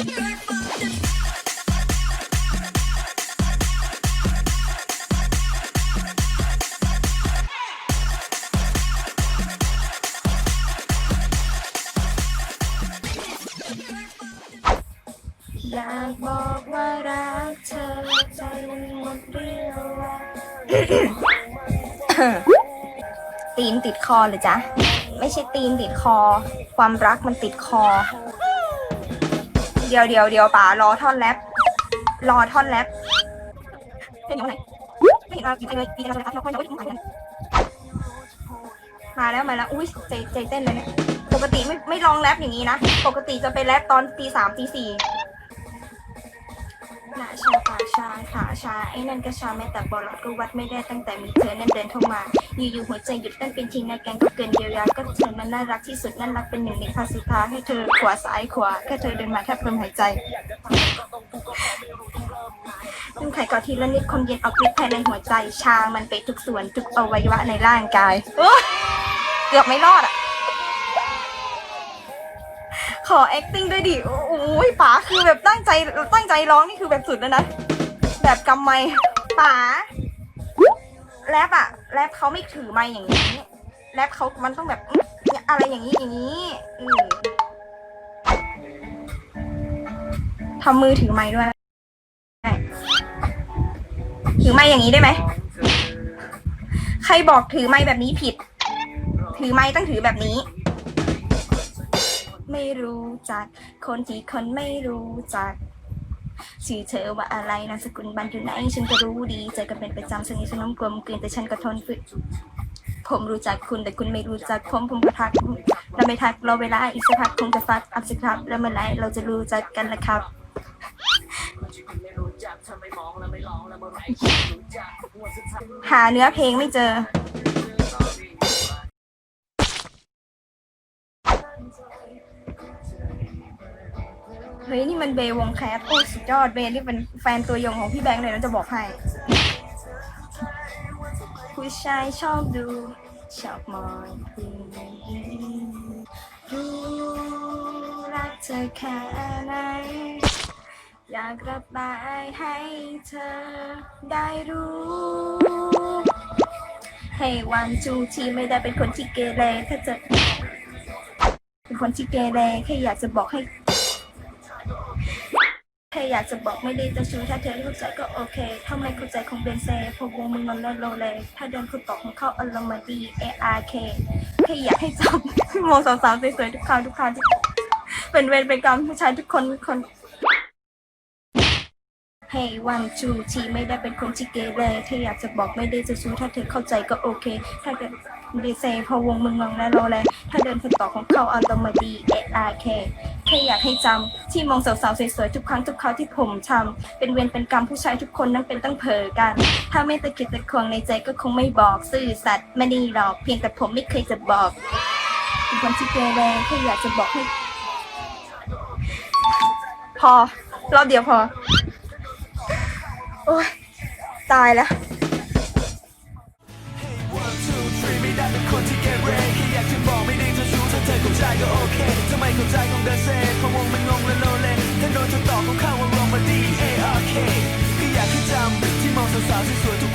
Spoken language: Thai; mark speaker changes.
Speaker 1: อยากบอกว่ารักเธอใจมันหมดเรี่ยวแรงตีนติดคอเหรือจ๊ะไม่ใช่ตีนติดคอ ความรักมันติดคอ เดี๋ยวเดี๋ยวเดี๋ยวป๋ารอท่อนแรปรอท่อนแรปเป็นยังไงไม่เห็นเราอยู่เลยมีอะไรเราค่อยเราไม่ถึงมาแล้วมาแล้วอุ้ยใจใจเต้นเลยเนี่ยปกติไม่ไม่ลองแรปอย่างนี้นะ ปกติจะไปแรปตอนตีสามตีสี่ หน้าชาปากชาขาชาไอ้นั่นก็ชาแม้แต่บอลก็วัดไม่ได้ตั้งแต่มีเธอนั่นเดินเข้ามา อยู่ๆหัวใจหยุดเต้นเป็นทีในแกงก็เกินเยียวยาก็เธอมันน่ารักที่สุดนั่นรักเป็นหนึ่งในคาสุดท้ายให้เธอขวาซ้ายขวาแค่เธอเดินมาแทบเพิ่มหายใจนึ่งไข่ก่อนทีละนิดความเย็นเอาคลิปภายในหัวใจ ชามันไปทุกส่วนทุกอวัยวะในร่างกายโอ๊ยเกือบไม่รอดอะ ขอ acting ด้วยดิ โอ้ยป๋าคือแบบตั้งใจตั้งใจร้องนี่คือแบบสุดแล้วนะ แบบกำไม้ป๋าแรปอะแรปเขาไม่ถือไมค์อย่างนี้แรปเขามันต้องแบบอะไรอย่างนี้อย่างนี้ทำมือถือไมค์ด้วยถือไมค์อย่างนี้ได้ไหม ใครบอกถือไมค์แบบนี้ผิด ถือไมค์ต้องถือแบบนี้ ไม่รู้จัก คนที่คนไม่รู้จักชื่อเธอว่าอะไรนามสกุลบันอยู่ไหนฉันก็รู้ดี เจอกันเป็นประจำสนิทสนมกลมกลืนแต่ฉันก็ทนฝืนผมรู้จักคุณแต่คุณไม่รู้จักผมผมก็ทักเราไม่ทักรอเวลาอีกสักพักคงจะฟักอัพสิครับ แล้วเมื่อไรเราจะรู้จักกันละครับหาเนื้อเพลงไม่เจอเฮ้ยนี่มันเบย์วงแคสโอ้สุดยอดเบย์นี่เป็นแฟนตัวยงของพี่แบงค์เลยนะจะบอกให้ ผู้ชายชอบดู ชอบมองผู้หญิงรู้รักเธอแค่ไหนอยากระบายให้เธอได้รู้ ให้วันจูที่ไม่ได้เป็นคนที่เกเรถ้าเจอเป็นคนที่เกเรแค่อยากจะบอกให้ แค่อยากจะบอกไม่ได้จะชูถ้าเธอเข้าใจก็โอเค ถ้าไม่เข้าใจคงเป็นเซพอวงมึงนอนแล้วโลเลย ถ้าเดินคุณตอกของเข้าอารมณ์ดี A R K แค่อยากให้จำโมสาวๆสวยๆทุกคราวทุกคราวที่เป็นเวรเป็นกรรมผู้ชายทุกคนทุกคนให้วันจูที่ไม่ได้เป็นคนที่เกเรแค่อยากจะบอกไม่ได้จะชูถ้าเธอเข้าใจก็โอเค ถ้าเกิดดีเซพอวงมึงงงและโลแลถ้าเดินคนต่อของเขาอารมณ์ดี A R K แค่อยากให้จำที่มองสาวๆสวยๆทุกครั้งทุกคราวที่ผมทำเป็นเวรเป็นกรรมผู้ชายทุกคนนั้นเป็นตั้งเผลอกัน ถ้าไม่ตะกิดตะควงในใจก็คงไม่บอกซื่อสัตย์ไม่ด้หรอกเพียงแต่ผมไม่เคยจะบอกเป็นคนที่เกเรแค่อยากจะบอกให้ พอรอบเดียวพอ โอ้ยตายแล้ว
Speaker 2: One two three ไม่ได้เป็นคนที่เกเรแค่อยากจะบอกไม่ได้จะชู้ถ้าเธอเข้าใจก็โอเค เข้าใจของเดินเซ่พะวงมันงงและโลเลถ้าโดนเธอตอบของข้าว่าลงมาดี A R K ก็อยากให้จำที่มองสาวๆสวยๆทุก